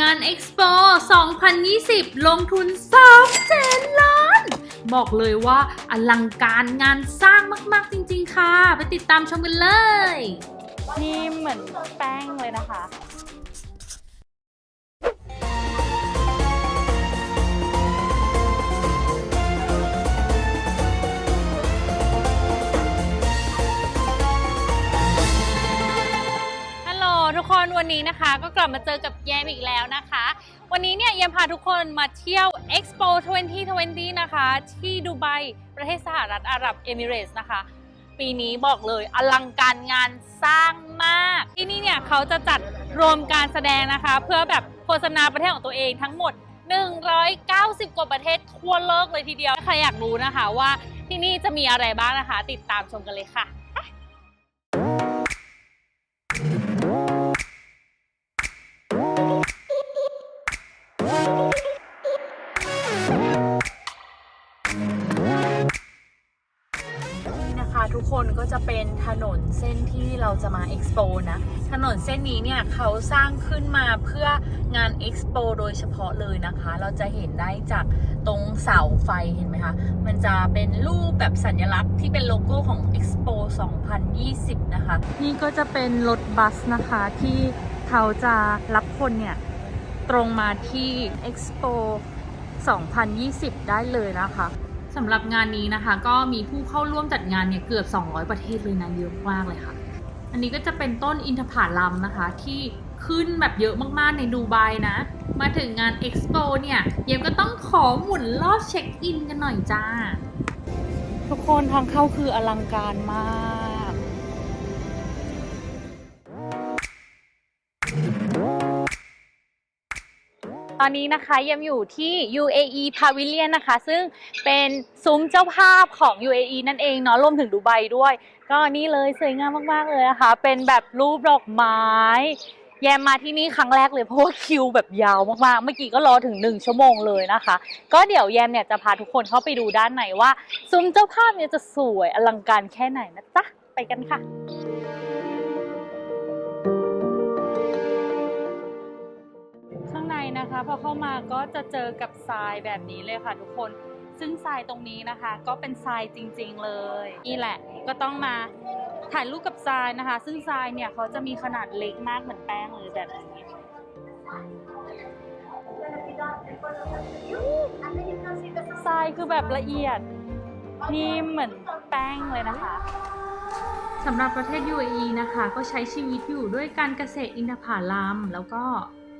งาน Expo 2020 ลงทุน3แสนล้าน บอกเลยว่าอลังการงานสร้างมาก ๆ จริง ๆ ค่ะ ไปติดตามชมกันเลย นี่เหมือนแป้งเลยนะคะ วันนี้นะคะ ก็กลับมาเจอกับแยมอีกแล้วนะคะ วันนี้เนี่ยแยมพาทุกคนมาเที่ยว Expo 2020 นะคะ ที่ดูไบประเทศสหรัฐอาหรับเอมิเรตส์นะคะ ปีนี้บอกเลยอลังการงานสร้างมาก ที่นี่เนี่ยเขาจะจัดรวมการแสดงนะคะ เพื่อแบบโฆษณาประเทศของตัวเองทั้งหมด 190 กว่าประเทศทั่วโลกเลยทีเดียว ใครอยากรู้นะคะว่าที่นี่จะมีอะไรบ้างนะคะ ติดตามชมกันเลยค่ะ คนก็จะเป็นถนนเส้นที่เราจะมาเอ็กซ์โปนะ ถนนเส้นนี้เนี่ยเขาสร้างขึ้นมาเพื่องานเอ็กซ์โปโดยเฉพาะเลยนะคะ เราจะเห็นได้จากตรงเสาไฟเห็นไหมคะ มันจะเป็นรูปแบบสัญลักษณ์ที่เป็นโลโก้ของ Expo 2020 นะคะ นี่ก็จะเป็นรถบัสนะคะที่เขาจะรับคนเนี่ยตรงมาที่ Expo 2020 ได้เลยนะคะ สำหรับงานนี้นะคะ ก็มีผู้เข้าร่วมจัดงานเนี่ยเกือบ 200 ประเทศเลยนะเยอะมากเลยค่ะ อันนี้ก็จะเป็นต้นอินทผลัมนะคะ ที่ขึ้นแบบเยอะมากๆในดูไบนะ มาถึงงานเอ็กซ์โปเนี่ยเยมก็ต้องขอหมุนรอบเช็คอินกันหน่อยจ้า ทุกคนทางเข้าคืออลังการมาก ตอนนี้นะคะยังอยู่ที่ UAE Pavilion นะคะ ซึ่งเป็นซุ้มเจ้าภาพของ UAE นั่นเองเนาะรวมถึงดูไบด้วย ก็นี่เลยสวยงามมาก ๆ เลยนะคะ เป็นแบบรูปดอกไม้ แยมมาที่นี่ครั้งแรกเลยเพราะว่าคิวแบบยาวมากๆ เมื่อกี้ก็รอถึง 1 ชั่วโมงเลยนะคะ ก็เดี๋ยวแยมเนี่ยจะพาทุกคนเข้าไปดูด้านในว่าซุ้มเจ้าภาพเนี่ยจะสวยอลังการแค่ไหนนะจ๊ะไปกันค่ะ นะคะพอเข้ามาก็จะเจอกับทรายแบบนี้เลยค่ะทุกคน ซึ่งทรายตรงนี้นะคะ ก็เป็นทรายจริง ๆ เลยนี่แหละก็ต้องมาถ่ายรูปกับทรายนะคะ ซึ่งทรายเนี่ยเขาจะมีขนาดเล็กมากเหมือนแป้งเลยแบบนี้ทรายคือแบบละเอียดนี่เหมือนแป้งเลยนะคะสำหรับประเทศ UAE นะคะ ก็ใช้ชีวิตอยู่ด้วยการเกษตรอินทผลัมแล้วก็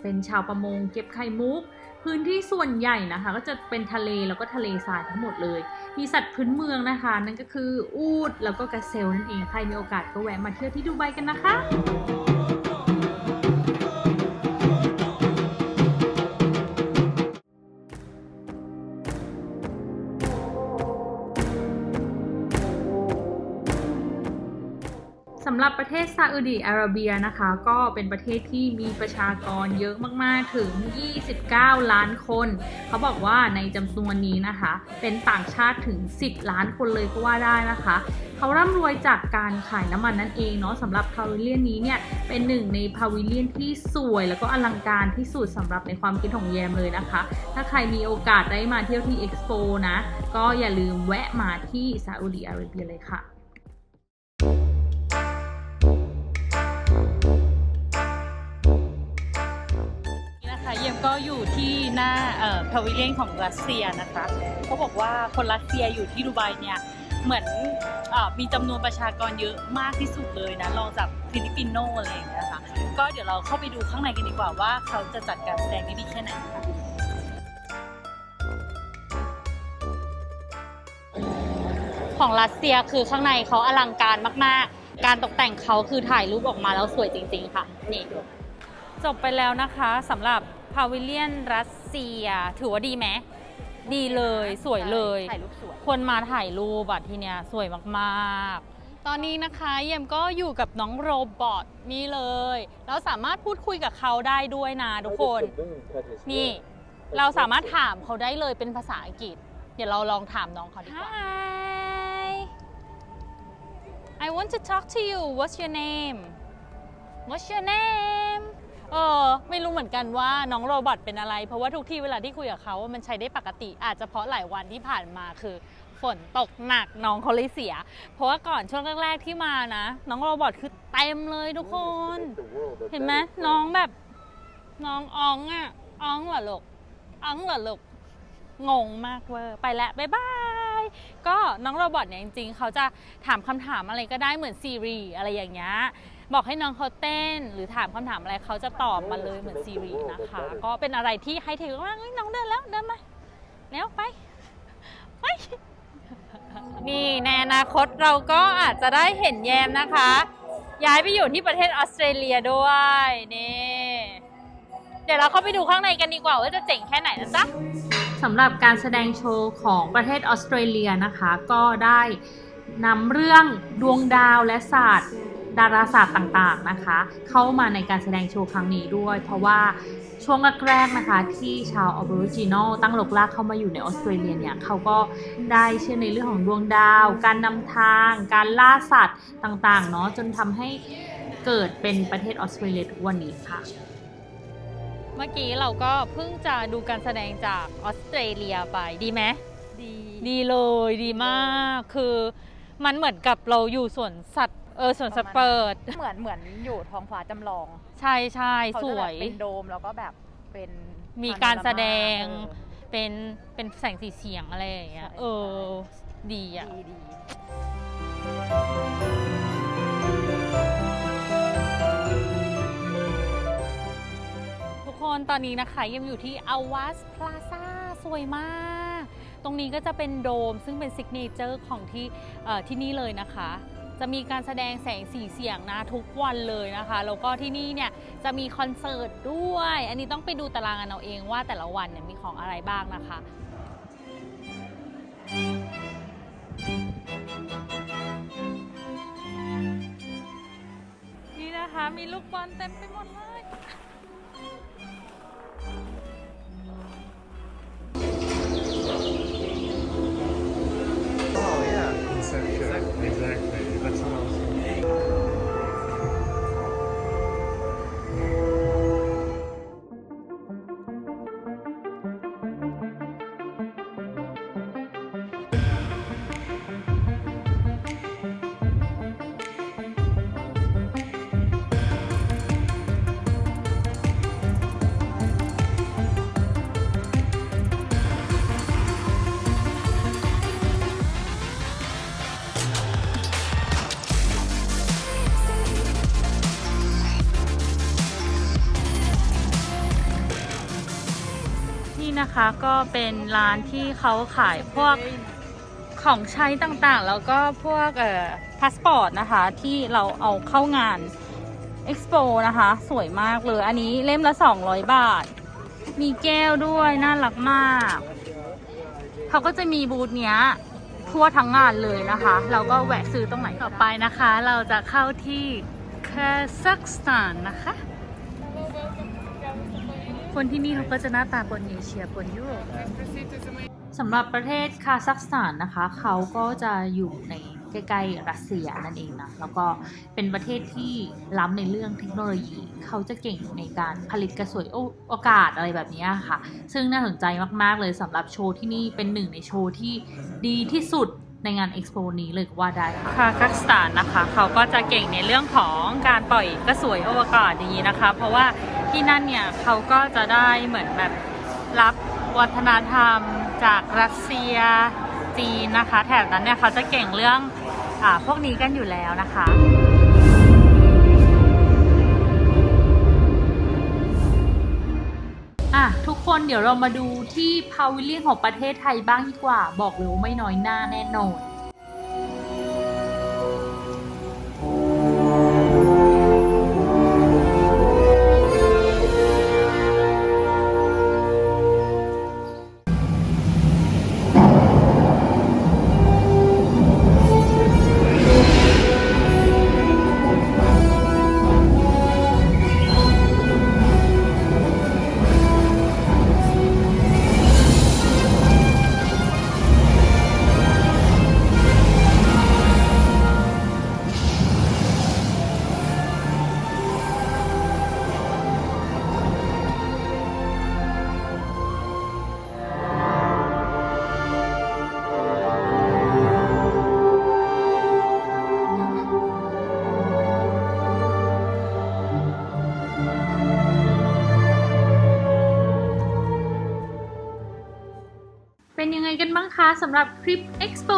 เป็นชาวประมงเก็บไข่มุก พื้นที่ส่วนใหญ่นะคะ ก็จะเป็นทะเลแล้วก็ทะเลทรายทั้งหมดเลย มีสัตว์พื้นเมืองนะคะ นั่นก็คืออูดแล้วก็กระเซลนั่นเองใครมีโอกาสก็แวะมาเที่ยวที่ดูไบกันนะคะ สำหรับประเทศซาอุดิอาระเบียนะคะ ก็เป็นประเทศที่มีประชากรเยอะมากๆถึง 29 ล้านคน เขาบอกว่าในจำนวนนี้นะคะ เป็นต่างชาติถึง 10 ล้านคนเลยก็ว่าได้นะคะ เขาร่ำรวยจากการขายน้ำมันนั่นเองเนาะสำหรับพาวิเลียนนี้เนี่ยเป็นหนึ่งในพาวิเลียนที่สวย แล้วก็อลังการที่สุดสำหรับในความคิดของแยมเลยนะคะ ถ้าใครมีโอกาสได้มาเที่ยวที่เอ็กซ์โปนะก็อย่าลืมแวะมาที่ซาอุดิอาระเบียเลยค่ะ ก็อยู่ที่หน้าเอ่อพาวิเลียนของรัสเซียนะคะเขาบอกว่าคนรัสเซียอยู่ที่ดูไบเนี่ยเหมือนเออมีจำนวนประชากรเยอะมากที่สุดเลยนะรองจากฟิลิปปินโนอะไรอย่างเงี้ยค่ะก็เดี๋ยวเราเข้าไปดูข้างในกันดีกว่าว่าเขาจะจัดการแสดงได้ดีแค่ไหนค่ะของรัสเซียคือข้างในเขาอลังการมาก ๆ การตกแต่งเขาคือถ่ายรูปออกมาแล้วสวยจริง ๆ ค่ะนี่จบไปแล้วนะคะสำหรับ พาวิเลียนรัสเซีย ถือว่าดีไหม ดีเลยสวยเลย ถ่ายรูปสวย ควรมาถ่ายรูปอะที่เนี้ยสวยมากๆ ตอนนี้นะคะเยี่ยมก็อยู่กับน้องโรบอทนี่เลย เราสามารถพูดคุยกับเขาได้ด้วยนะทุกคน นี่ เราสามารถถามเขาได้เลยเป็นภาษาอังกฤษ เดี๋ยวเราลองถามน้องเขาดีกว่า Hi I want to talk to you What's your name What's your name เออไม่รู้เหมือนกันว่าน้องโรบอทเป็นอะไร เพราะว่าทุกที่เวลาที่คุยกับเขามันใช้ได้ปกติ อาจจะเพราะหลายวันที่ผ่านมาคือ ฝนตกหนักน้องเขาเลยเสีย เพราะว่าก่อนช่วงแรกๆที่มานะ น้องโรบอทคือเต็มเลยทุกคน เห็นไหมน้องแบบ น้องอองอะอองเหรอลูกอองเหรอลูกงงมากเวอร์ไปแล้วบ๊ายบายก็น้องโรบอทเนี่ยจริงๆเขาจะถามคำถามอะไรก็ได้เหมือนซีรีส์อะไรอย่างเงี้ย บอกให้น้องเขาเต้น หรือถามคำถามอะไรเขาจะตอบมาเลยเหมือนซีรีส์นะคะ ก็เป็นอะไรที่ให้เทคว่าเฮ้ยน้องเดินแล้วเดินมาแล้วไปไปนี่ในอนาคตเราก็อาจจะได้เห็นแยมนะคะ ย้ายไปอยู่ที่ประเทศออสเตรเลียด้วยนี่เดี๋ยวเราเข้าไปดูข้างในกันดีกว่าว่าจะเจ๋งแค่ไหนนะจ๊ะสำหรับการแสดงโชว์ของประเทศออสเตรเลียนะคะ ก็ได้นำเรื่องดวงดาวและศาสตร์ ดาราศาสตร์ต่างๆนะคะ เข้ามาในการแสดงโชว์ครั้งนี้ด้วย เพราะว่าช่วงแรกๆนะคะที่ชาวออ r ริจินอลตั้งหลกลากเข้ามาอยู่ในออสเตรเลียเนี่ยเขาก็ได้เชื่อในเรื่องของดวงดาว การนำทาง การล่าสัตว์ต่างๆเนาะจนทำให้เกิดเป็นประเทศออสเตรเลียทุกวันนี้ค่ะ เมื่อกี้เราก็เพิ่งจะดูการแสดงจากออสเตรเลียไปดีไหมดีดีเลยดีมาก คือมันเหมือนกับเราอยู่สวนสัตว์ เออสวนสัตว์เปิด เหมือนเหมือนอยู่ท้องฟ้าจำลองใช่ใช่เขาสจะวแบบย เป็นโดมแล้วก็แบบเป็นมีการแสดง เออ เป็นเป็นแสงสีเสียงอะไรอย่างเงี้ย ใช่ เออ ดีอะ ดีดีทุกคนตอนนี้นะคะยังอยู่ที่อวัสพลาซ่าสวยมาก ตรงนี้ก็จะเป็นโดมซึ่งเป็นซิกเนเจอร์ของที่เอ่อที่นี่เลยนะคะ จะมีการแสดงแสงสีเสียงนะทุกวันเลยนะคะแล้วก็ที่นี่เนี่ยจะมีคอนเสิร์ตด้วย อันนี้ต้องไปดูตารางกันเอาเองว่าแต่ละวันเนี่ยมีของอะไรบ้างนะคะนี่นะคะมีลูกบอลเต็มไปหมดเลย นะคะ ก็เป็นร้านที่เขาขายพวกของใช้ต่างๆ แล้วก็พวกเอ่อพาสปอร์ตนะคะ ที่เราเอาเข้างาน Expo นะคะ สวยมากเลย อันนี้เล่มละ 200 บาท มีแก้วด้วย น่ารักมาก เขาก็จะมีบูธเนี้ยทั่วทั้งงานเลยนะคะ เราก็แวะซื้อตรงไหนต่อไปนะคะ เราจะเข้าที่คาซัคสถานนะคะ คนที่นี่เขาก็จะหน้าตาปนเอเชียปนยุโรปสำหรับประเทศคาซัคสถานนะคะ เขาก็จะอยู่ในใกล้ๆรัสเซียนั่นเองนะ แล้วก็เป็นประเทศที่ล้ำในเรื่องเทคโนโลยี เขาจะเก่งในการผลิตกระสวยโอโอกาสอะไรแบบนี้ค่ะ ซึ่งน่าสนใจมากๆเลยสำหรับโชว์ที่นี่เป็นหนึ่งในโชว์ที่ดีที่สุดในงานเอ็กซ์โปนี้เลยก็ว่าได้ค่ะคาซัคสถานนะคะ เขาก็จะเก่งในเรื่องของการปล่อยกระสวยอวกาศอย่างนี้นะคะ เพราะว่า ที่นั่นเนี่ยเขาก็จะได้เหมือนแบบรับวัฒนธรรมจากรัสเซียจีนนะคะ แถบนั้นเนี่ยเขาจะเก่งเรื่องอาพวกนี้กันอยู่แล้วนะคะอะทุกคนเดี๋ยวเรามาดูที่พาวิเลียนของประเทศไทยบ้างดีกว่า บอกเลยว่าไม่น้อยหน้าแน่นอน ไงกันบ้างคะสำหรับคลิป Expo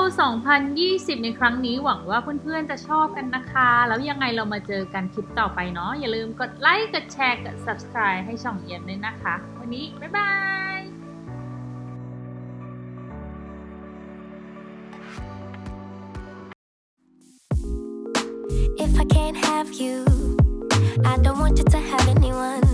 2020 ในครั้งนี้หวังว่าเพื่อนๆจะชอบกันนะคะ แล้วยังไงเรามาเจอกันคลิปต่อไปเนาะอย่าลืมกดไลค์กดแชร์กด subscribe ให้ช่องเอียนด้วยนะคะ วันนี้ บ๊ายบาย If I can't have you, I don't want you to have anyone.